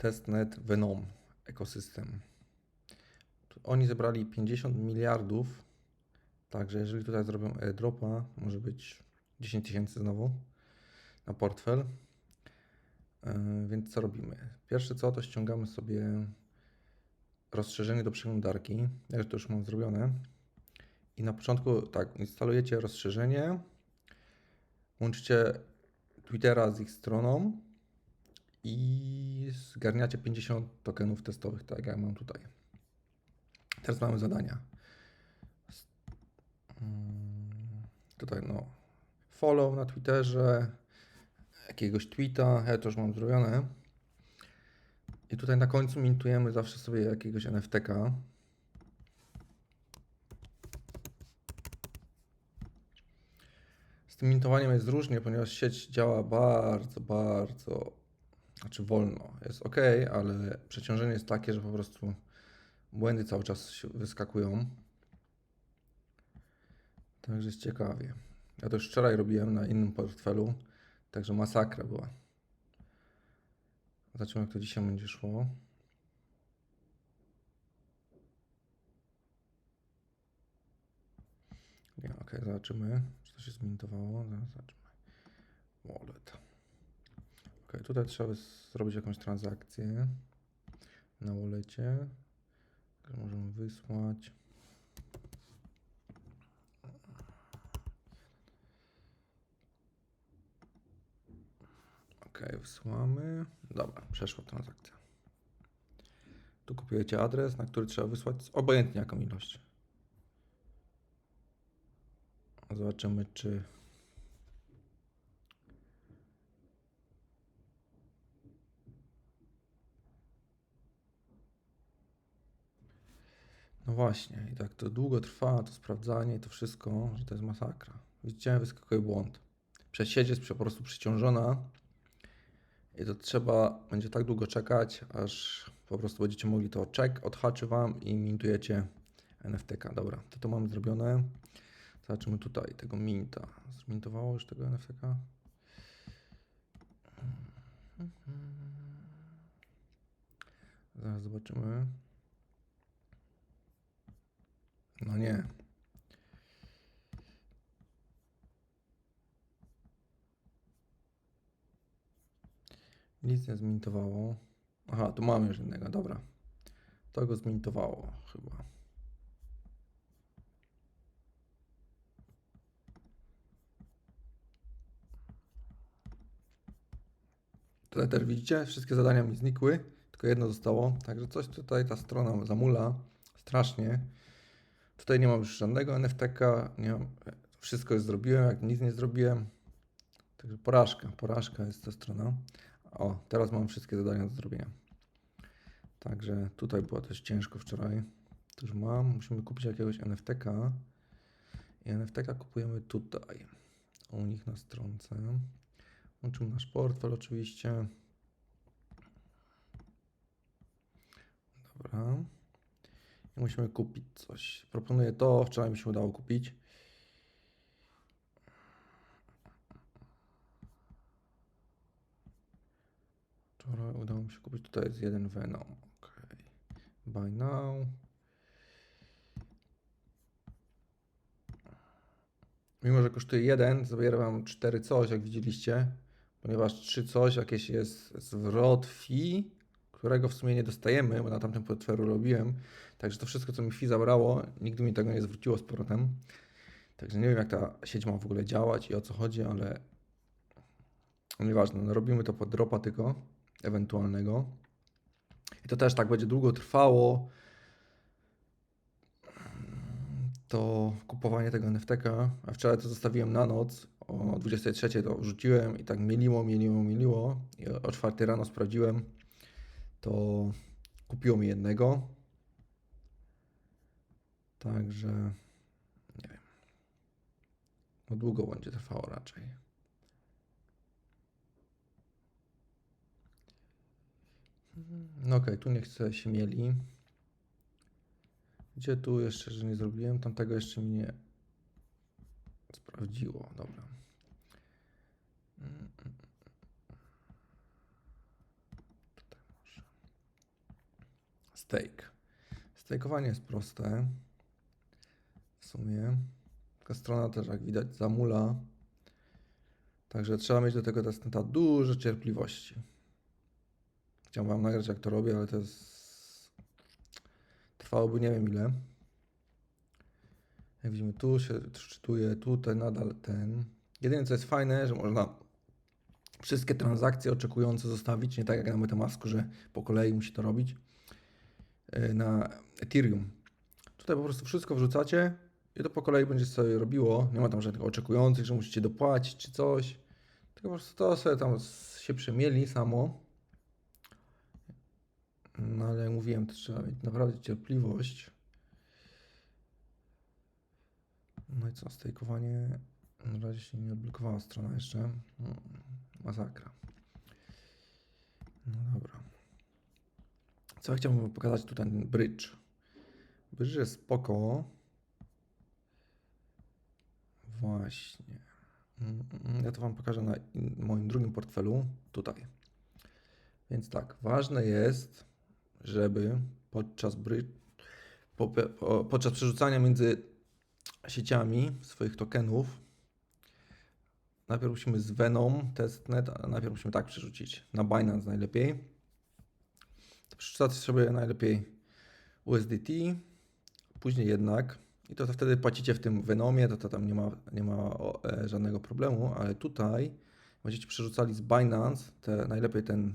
testnet Venom ekosystem. Oni zebrali 50 miliardów, także jeżeli tutaj zrobią airdropa, może być 10 tysięcy znowu na portfel. Yy, Więc co robimy? Pierwsze co, to ściągamy sobie rozszerzenie do przeglądarki. Ja to już mam zrobione. I na początku tak, instalujecie rozszerzenie, łączycie Twittera z ich stroną i zgarniacie 50 tokenów testowych, tak jak mam tutaj. Teraz mamy zadania. Mm, Tutaj no, follow na Twitterze, jakiegoś tweeta, ja to już mam zrobione. I tutaj na końcu mintujemy zawsze sobie jakiegoś NFT-ka. Z tym mintowaniem jest różnie, ponieważ sieć działa bardzo, bardzo, znaczy wolno. Jest ok, ale przeciążenie jest takie, że po prostu błędy cały czas wyskakują. Także jest ciekawie. Ja to już wczoraj robiłem na innym portfelu, także masakra była. Zobaczymy, jak to dzisiaj będzie szło. Nie, ok, zobaczymy, czy to się zmintowało. Zobaczymy. Wallet. Ok, tutaj trzeba zrobić jakąś transakcję na. Także Możemy wysłać. Ok, wysłamy. Dobra, przeszła transakcja. Tu kupujecie adres, na który trzeba wysłać obojętnie jaką ilość. Zobaczymy, czy. No właśnie, i tak to długo trwa, to sprawdzanie i to wszystko, że to jest masakra. Widzicie, wyskakuje błąd. Przez sieć jest po prostu przyciążona i to trzeba będzie tak długo czekać, aż po prostu będziecie mogli to check, odhaczy wam i mintujecie NFTK. Dobra, to to mamy zrobione. Zobaczymy tutaj tego minta. Zmintowało już tego NFTK? Zaraz zobaczymy. No nie. Nic nie zmintowało. Aha, tu mamy już jednego, dobra. To go zmintowało chyba. Tutaj też widzicie, wszystkie zadania mi znikły, tylko jedno zostało. Także coś tutaj ta strona zamula strasznie. Tutaj nie mam już żadnego NFTK, nie mam, wszystko już zrobiłem, jak nic nie zrobiłem. Także porażka, porażka jest ta strona. O, teraz mam wszystkie zadania do zrobienia. Także tutaj było też ciężko wczoraj. Już mam, musimy kupić jakiegoś NFTK. I NFTK kupujemy tutaj, u nich na stronce. Łączymy nasz portfel oczywiście. Dobra. Musimy kupić coś. Proponuję to, wczoraj mi się udało kupić. Wczoraj udało mi się kupić, tutaj jest jeden Venom. Ok. Buy now. Mimo, że kosztuje jeden, zabiera wam 4 coś, jak widzieliście, ponieważ 3 coś, jakieś jest zwrot fee, którego w sumie nie dostajemy, bo na tamtym portfelu robiłem. Także to wszystko, co mi fee zabrało, nigdy mi tego nie zwróciło z powrotem. Także nie wiem, jak ta sieć ma w ogóle działać i o co chodzi, ale nieważne, no robimy to pod dropa tylko, ewentualnego. I to też tak będzie długo trwało, to kupowanie tego NFTK, a wczoraj to zostawiłem na noc, o 23 to rzuciłem i tak mieliło, mieliło, mieliło i o 4 rano sprawdziłem, to kupiło mi jednego. Także nie wiem. No długo będzie trwało raczej. No okej, tu nie chcę się mieli. Gdzie tu jeszcze, że nie zrobiłem? Tamtego jeszcze mi nie sprawdziło. Dobra. Tutaj może. stake. Stakeowanie jest proste. Sumie. Taka strona też, jak widać, zamula. Także trzeba mieć do tego testneta dużo cierpliwości. Chciałem wam nagrać, jak to robię, ale to jest... Trwałoby nie wiem ile. Jak widzimy, tu się czytuje, tutaj nadal ten. Jedyne, co jest fajne, że można wszystkie transakcje oczekujące zostawić, nie tak jak na Metamasku, że po kolei musi to robić yy, na Ethereum. Tutaj po prostu wszystko wrzucacie i to po kolei będzie sobie robiło. Nie ma tam żadnych oczekujących, że musicie dopłacić czy coś. Tylko po prostu to sobie tam się przemieli samo. No ale jak mówiłem, to trzeba mieć naprawdę cierpliwość. No i co, stejkowanie. Na razie się nie odblokowała strona jeszcze. Mm, Masakra. No dobra. Co ja chciałbym pokazać tutaj ten bridge. Bridge jest spoko. Właśnie. Mm, Ja to wam pokażę na moim drugim portfelu. Tutaj. Więc tak, ważne jest, żeby podczas bridge, po, po, podczas przerzucania między sieciami swoich tokenów najpierw musimy z Venom testnet, a najpierw musimy tak przerzucić na Binance najlepiej. To Przerzucacie sobie najlepiej USDT, później jednak i to, to wtedy płacicie w tym Venomie, to, to tam nie ma, nie ma o, e, żadnego problemu, ale tutaj będziecie przerzucali z Binance te, najlepiej ten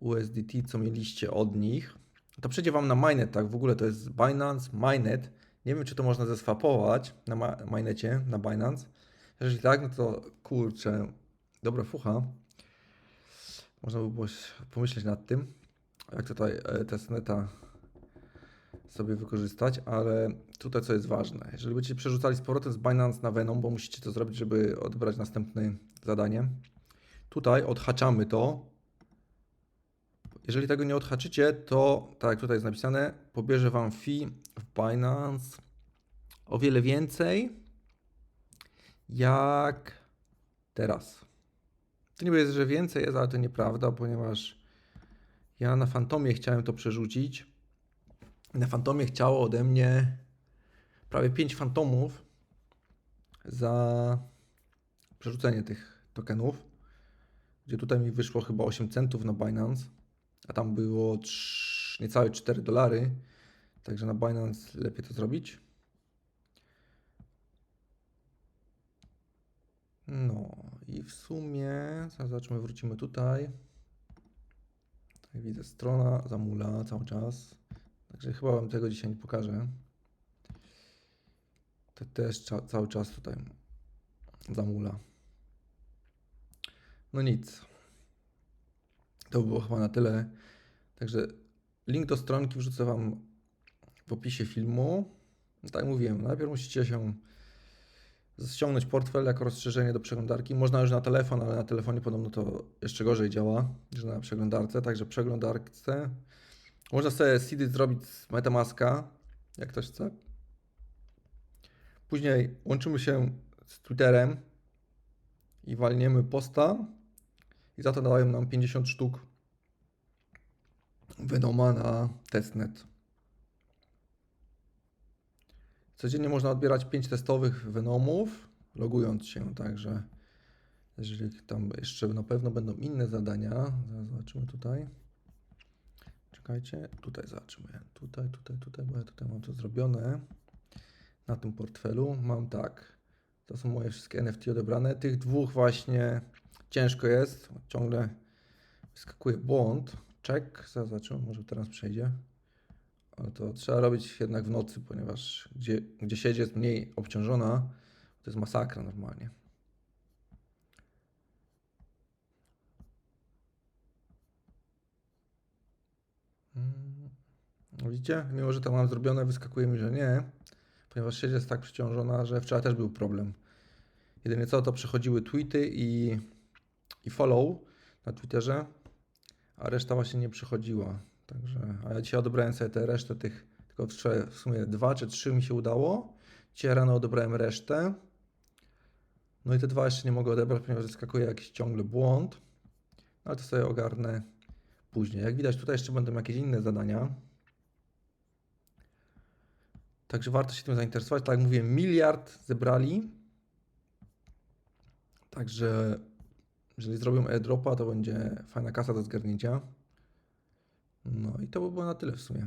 USDT, co mieliście od nich. To przejdzie Wam na Mainnet, tak? W ogóle to jest Binance, Mainnet. Nie wiem, czy to można zeswapować na Mainnecie, na Binance. Jeżeli tak, no to kurczę, dobra fucha. Można by było pomyśleć nad tym, jak tutaj e, testneta sobie wykorzystać, ale tutaj co jest ważne. Jeżeli będziecie przerzucali z powrotem z Binance na Venom, bo musicie to zrobić, żeby odebrać następne zadanie. Tutaj odhaczamy to. Jeżeli tego nie odhaczycie, to tak jak tutaj jest napisane, pobierze Wam fee w Binance o wiele więcej jak teraz. To niby jest, że więcej jest, ale to nieprawda, ponieważ ja na Fantomie chciałem to przerzucić. Na Fantomie chciało ode mnie prawie 5 Fantomów za przerzucenie tych tokenów, gdzie tutaj mi wyszło chyba 8 centów na Binance, a tam było trz- niecałe 4 dolary, także na Binance lepiej to zrobić. No i w sumie, zobaczmy, wrócimy tutaj. Tak widzę, strona zamula cały czas. Także chyba Wam tego dzisiaj nie pokażę. To też cza- cały czas tutaj zamula. No nic. To by było chyba na tyle. Także link do stronki wrzucę Wam w opisie filmu. No tak mówiłem, najpierw musicie się ściągnąć portfel jako rozszerzenie do przeglądarki. Można już na telefon, ale na telefonie podobno to jeszcze gorzej działa niż na przeglądarce. Także przeglądarce. Można sobie seedy zrobić z Metamaska, jak ktoś chce. Później łączymy się z Twitterem i walniemy posta. I za to dają nam 50 sztuk Venoma na testnet. Codziennie można odbierać 5 testowych Venomów, logując się, także jeżeli tam jeszcze na pewno będą inne zadania, zobaczymy tutaj. Czekajcie, tutaj zobaczymy. Tutaj, tutaj, tutaj, bo ja tutaj mam to zrobione. Na tym portfelu mam tak. To są moje wszystkie NFT odebrane. Tych dwóch właśnie ciężko jest. Ciągle wyskakuje błąd. Check. Zaraz zobaczymy, może teraz przejdzie. Ale to trzeba robić jednak w nocy, ponieważ gdzie, gdzie sieć jest mniej obciążona, to jest masakra normalnie. Widzicie? Mimo, że to mam zrobione, wyskakuje mi, że nie, ponieważ sieć jest tak przeciążona, że wczoraj też był problem. Jedynie co, to przechodziły tweety i, i follow na Twitterze, a reszta właśnie nie przychodziła. Także, a ja dzisiaj odebrałem sobie tę resztę tych, tylko w sumie dwa czy trzy mi się udało. Dzisiaj rano odebrałem resztę. No i te dwa jeszcze nie mogę odebrać, ponieważ wyskakuje jakiś ciągle błąd. No ale to sobie ogarnę później. Jak widać, tutaj jeszcze będą jakieś inne zadania. Także warto się tym zainteresować. Tak jak mówię, miliard zebrali. Także jeżeli zrobią airdropa, to będzie fajna kasa do zgarnięcia. No i to by było na tyle w sumie.